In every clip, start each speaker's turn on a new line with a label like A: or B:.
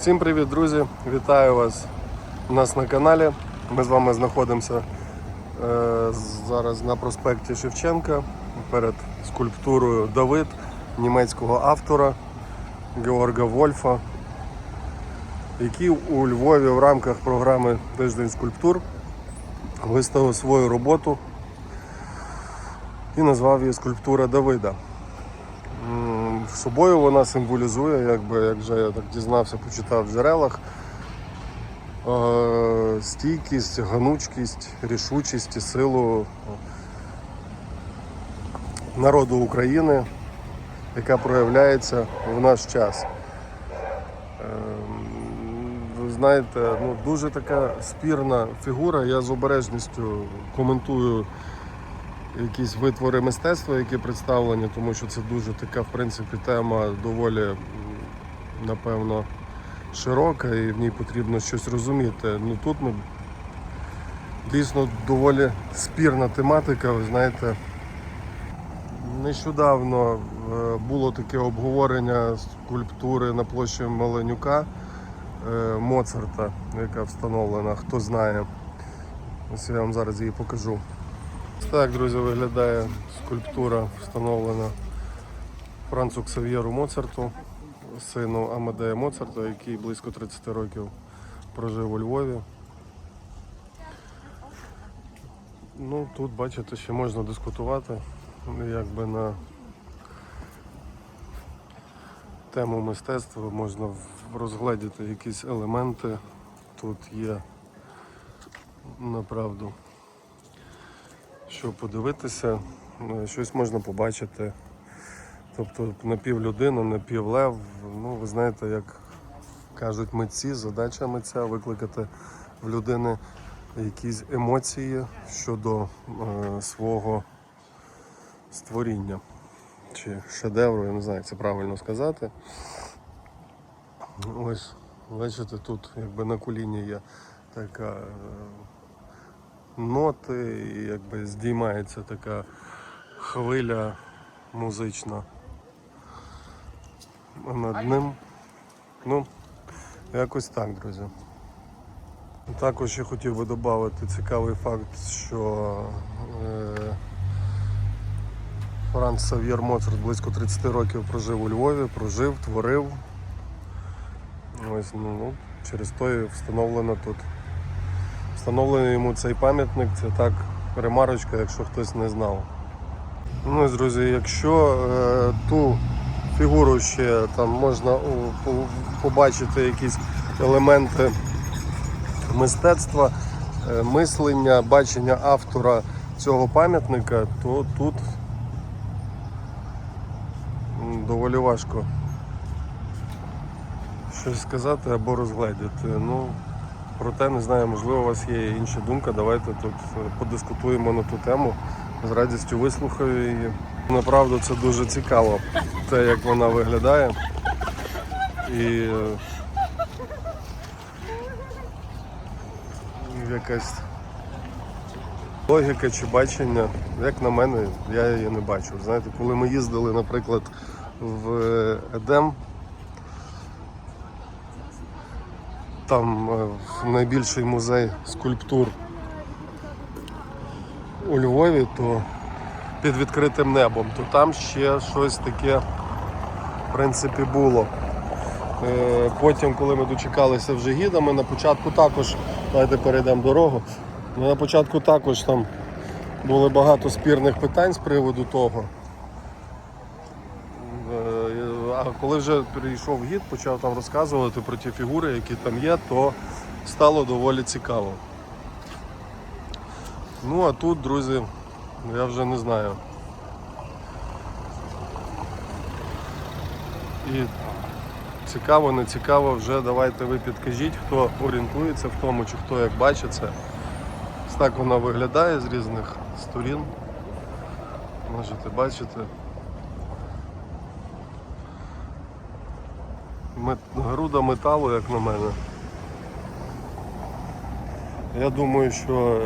A: Всім привіт, друзі! Вітаю вас у нас на каналі. Ми з вами знаходимося е, зараз на проспекті Шевченка перед скульптурою Давид німецького автора Георга Вольфа, який у Львові в рамках програми Тиждень скульптур виставив свою роботу і назвав її Скульптура Давида. Собою вона символізує, якби, як вже я так дізнався, почитав в джерелах, е, стійкість, ганучкість, рішучість і силу народу України, яка проявляється в наш час. Ем, Ви знаєте, ну, дуже така спірна фігура. Я з обережністю коментую якісь витвори мистецтва, які представлені, тому що це дуже така, в принципі, тема доволі, напевно, широка і в ній потрібно щось розуміти. Ну тут ми дійсно доволі спірна тематика, ви знаєте. Нещодавно е, було таке обговорення скульптури на площі Маленюка е, Моцарта, яка встановлена, хто знає. Ось я вам зараз її покажу. Так, друзі, виглядає скульптура, встановлена Францу Ксав'єру Моцарту, сину Амадея Моцарта, який близько 30 років прожив у Львові. Ну, тут, бачите, ще можна дискутувати якби на тему мистецтва, можна розгледіти якісь елементи. Тут є направду що подивитися, е, щось можна побачити. Тобто напівлюдина, напівлев. Ну, ви знаєте, як кажуть митці, задача митця викликати в людини якісь емоції щодо е, свого створіння чи шедевру, я не знаю, як це правильно сказати. Ось, бачите, тут якби на коліні є така е, ноти, і якби здіймається така хвиля музична. Над ним. Ну, якось так, друзі. Також я хотів би додати цікавий факт, що е, Франц Сав'єр Моцарт близько 30 років прожив у Львові, прожив, творив. Ось, ну, ну, через то і встановлено тут. Встановлений йому цей пам'ятник, це так ремарочка, якщо хтось не знав. Ну, ось, друзі, якщо е, ту фігуру ще там можна побачити якісь елементи мистецтва, е, мислення, бачення автора цього пам'ятника, то тут доволі важко щось сказати або розгледіти. Ну, проте не знаю, можливо, у вас є інша думка. Давайте тут е, подискутуємо на ту тему. З радістю вислухаю її. Направду це дуже цікаво, те, як вона виглядає. І е, якась логіка чи бачення, як на мене, я її не бачу. Знаєте, коли ми їздили, наприклад, в Едем, там е, найбільший музей скульптур у Львові, то під відкритим небом, то там ще щось таке, в принципі, було. Е, Потім, коли ми дочекалися вже гіда, ми на початку також, давайте перейдемо дорогу. Ми на початку також там було багато спірних питань з приводу того. Е, А коли вже прийшов гід, почав там розказувати про ті фігури, які там є, то стало доволі цікаво. Ну а тут, друзі, я вже не знаю. І цікаво, не цікаво, вже давайте ви підкажіть, хто орієнтується в тому, чи хто як бачить це. Так вона виглядає з різних сторін. Можете бачити. Груда металу, як на мене. Я думаю, що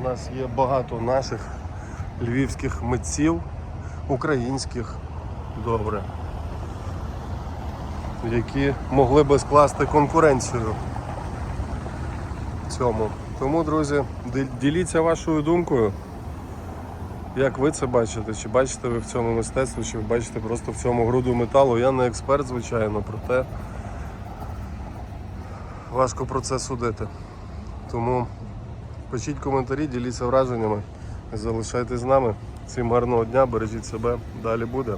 A: в нас є багато наших львівських митців, українських. Добре. які могли би скласти конкуренцію цьому. Тому, друзі, діліться вашою думкою. Як ви це бачите? Чи бачите ви в цьому мистецтві, чи ви бачите просто в цьому груду металу? Я не експерт, звичайно, проте важко про це судити. Тому пишіть коментарі, діліться враженнями, залишайтесь з нами. Всім гарного дня, бережіть себе, далі буде.